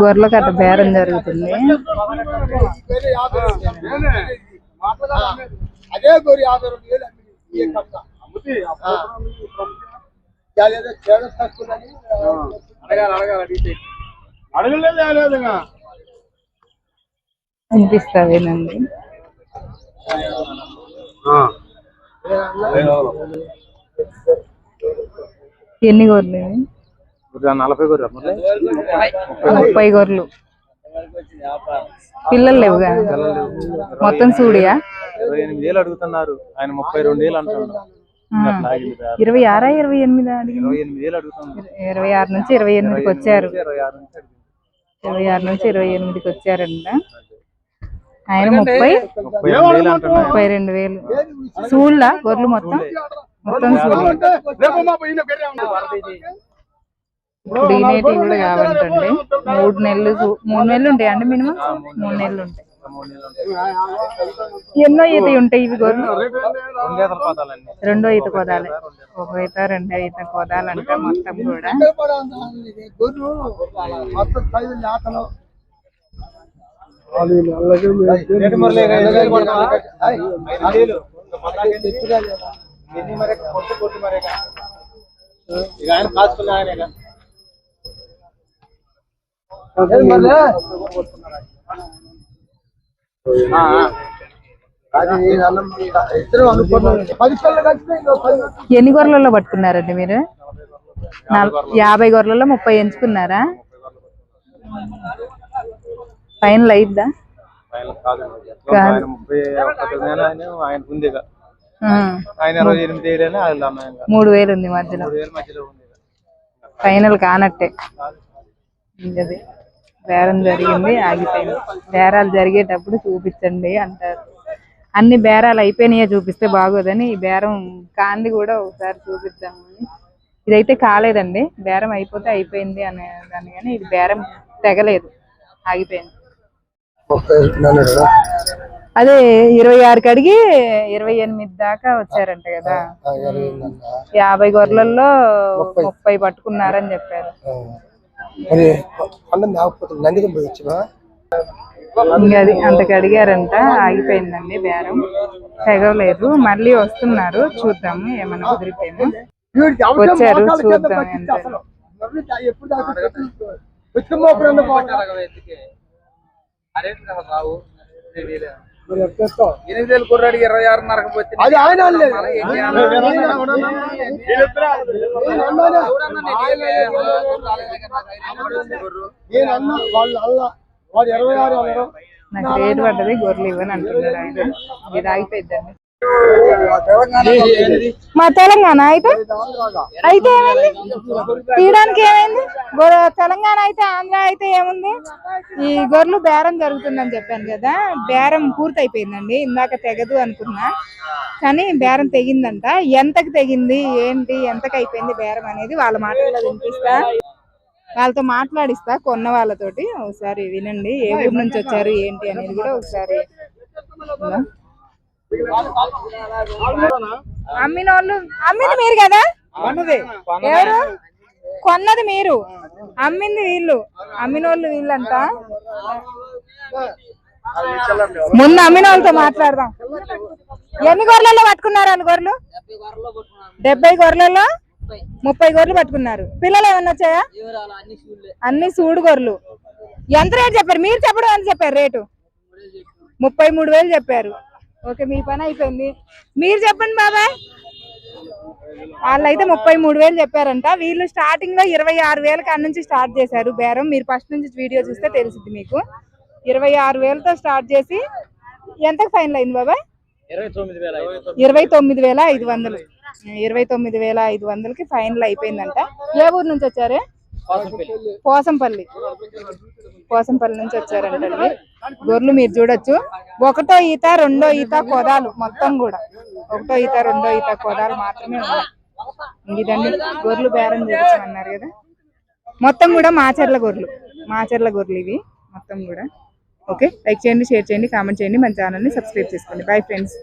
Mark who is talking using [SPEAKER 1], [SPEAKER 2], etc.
[SPEAKER 1] గొర్రెల కట్ట బేరం జరుగుతుంది.
[SPEAKER 2] అదే గోరి యాభై రెండు వేలు అమ్మింది.
[SPEAKER 1] ఎన్ని గొర్రెలు?
[SPEAKER 3] నలభై గుర్ర
[SPEAKER 1] ముప్పై గొర్రెలు. పిల్లలు లేవుగా మొత్తం చూడియా
[SPEAKER 4] ఇరవై ఎనిమిది వేలు అడుగుతున్నారు. ఆయన ముప్పై రెండు వేలు అంటున్నారు.
[SPEAKER 1] ఇరవై ఆరా ఇరవై ఎనిమిది
[SPEAKER 4] ఇరవై
[SPEAKER 1] ఆరు నుంచి ఇరవై ఎనిమిదికి వచ్చారు.
[SPEAKER 4] ఇరవై ఆరు నుంచి.
[SPEAKER 1] ఇరవై ఎనిమిదికి వచ్చారంట. ఆయన ముప్పై
[SPEAKER 4] ముప్పై రెండు వేలు అంటున్నారు
[SPEAKER 1] ముప్పై రెండు వేలు. సూళ్ళ గొర్రెలు మొత్తం? ఈనేటి కూడా కావాలంటండి. మూడు నెలలు మూడు నెలలు ఉంటాయండి మినిమం? మూడు నెలలు. ఉంటాయి.
[SPEAKER 4] ఉంటాయి.
[SPEAKER 1] ఎన్నో ఈత ఉంటాయి ఇవి గొర్రెలు రెండో ఈత కోదాలి. ఒక ఈత రెండో ఈత కోదాలంట మొత్తం కూడా.
[SPEAKER 2] మొత్తం
[SPEAKER 4] ఎన్ని మరి కొట్టు కొట్టు మరి ఇక. ఆయన కాసుకున్న ఆయన
[SPEAKER 1] గొర్రెలలో పట్టుకున్నారండి మీరు? యాభై గొర్రెలలో ముప్పై ఎంచుకున్నారా?
[SPEAKER 4] ఆయన కాదు
[SPEAKER 1] కాదు.
[SPEAKER 4] ఆయన ఇరవై ఎనిమిది వేలు.
[SPEAKER 1] మూడు వేలు ఉంది మధ్యలో. ఫైనల్ కానట్టే. ఇంకది బేరం జరిగింది ఆగిపోయింది. బేరాలు జరిగేటప్పుడు చూపించండి అంటారు. అన్ని బేరాలు అయిపోయినాయే చూపిస్తే బాగోదని ఈ బేరం కాంది కూడా ఒకసారి చూపిద్దామని ఇదైతే కాలేదండి బేరం అయిపోతే అయిపోయింది అనే దాన్ని కానీ ఇది బేరం తెగలేదు ఆగిపోయింది. అదే ఇరవై ఆరుకి అడిగి ఇరవై ఎనిమిది దాకా వచ్చారంట కదా. యాభై గొర్రెలలో ముప్పై. పట్టుకున్నారని చెప్పారు. అది అంతకు అడిగారంట. ఆగిపోయిందండి బేరం. తెగలేదు మళ్ళీ వస్తున్నారు. చూద్దాము. ఏమైనా కుదిరితేమో వచ్చారు, చూద్దాం ఎంత.
[SPEAKER 4] ఎనిమిది వేలు కుర్రాడికి ఇరవై ఆరున్నరకు పోతే
[SPEAKER 2] అది ఆయన నేను అన్నా. వాళ్ళు అల్లా. వాడు ఇరవై ఆరు అన్నారు
[SPEAKER 1] నాకు రేటు పడ్డది గొర్రెలు ఇవ్వని అంటున్నారు ఆయన. ఇది ఆగిపోయిద్దండి మా తెలంగాణ అయితే? అయితే ఏమైంది? తీయడానికి ఏమైంది? తెలంగాణ అయితే ఆంధ్ర అయితే ఏముంది? ఈ గొర్రెలు బేరం జరుగుతుందని చెప్పాను కదా బేరం పూర్తి అయిపోయిందండి ఇందాక తెగదు అనుకున్నా కానీ బేరం తెగిందంట. ఎంతకు తెగింది? ఏంటి? ఎంతకు అయిపోయింది బేరం అనేది వాళ్ళ మాటల్లో వినిపిస్తా. వాళ్ళతో మాట్లాడిస్తా కొన్న వాళ్ళతోటి. ఒకసారి వినండి ఏ ఊరు నుంచి వచ్చారు ఏంటి అనేది కూడా ఒకసారి అమ్మిన వాళ్ళు అమ్మింది మీరు కదా? ఎవరు? కొన్నది మీరు. అమ్మింది వీళ్ళు. అమ్మిన వాళ్ళు వీళ్ళంతా ముందు అమ్మిన వాళ్ళతో మాట్లాడదాం. ఎన్ని గొర్రెలలో పట్టుకున్నారు అన్ని గొర్రెలు? డెబ్బై గొర్రెలలో ముప్పై గొర్రెలు పట్టుకున్నారు. పిల్లలు ఏమన్నా వచ్చాయా? అన్ని సూడు గొర్రెలు. ఎంత రేటు చెప్పారు? మీరు చెప్పడం ఎంత చెప్పారు రేటు? ముప్పై మూడు వేలు చెప్పారు. ఓకే మీ పని అయిపోయింది. మీరు చెప్పండి బాబాయ్. వాళ్ళైతే ముప్పై మూడు వేలు చెప్పారంట. వీళ్ళు స్టార్టింగ్లో ఇరవై ఆరు వేల కాడ నుంచి స్టార్ట్ చేశారు బేరం. మీరు ఫస్ట్ నుంచి వీడియో చూస్తే తెలుస్తుంది మీకు. ఇరవై ఆరు వేలతో స్టార్ట్ చేసి ఎంతకు ఫైనల్ అయింది బాబాయ్?
[SPEAKER 4] ఇరవై తొమ్మిది వేల ఐదు వందలు.
[SPEAKER 1] ఇరవై తొమ్మిది వేల ఐదు వందలకి ఫైనల్ అయిపోయిందంట. ఏ ఊరు నుంచి వచ్చారు? పోసంపల్లి. పోసంపల్లి. నుంచి వచ్చారంటండి గొర్రెలు మీరు చూడొచ్చు. ఒకటో ఈత రెండో ఈత కోదాలు మొత్తం కూడా. ఒకటో ఈత రెండో ఈత కోదాలు మాత్రమే ఉన్నాయి. ఇదండి గొర్రెలు బేరం చేయించమన్నారు కదా. మొత్తం కూడా మాచర్ల గొర్రెలు. మాచర్ల గొర్రెలు ఇవి మొత్తం కూడా. ఓకే లైక్ చేయండి షేర్ చేయండి కామెంట్ చేయండి. మన ఛానల్ని సబ్స్క్రైబ్ చేసుకోండి. Bye friends.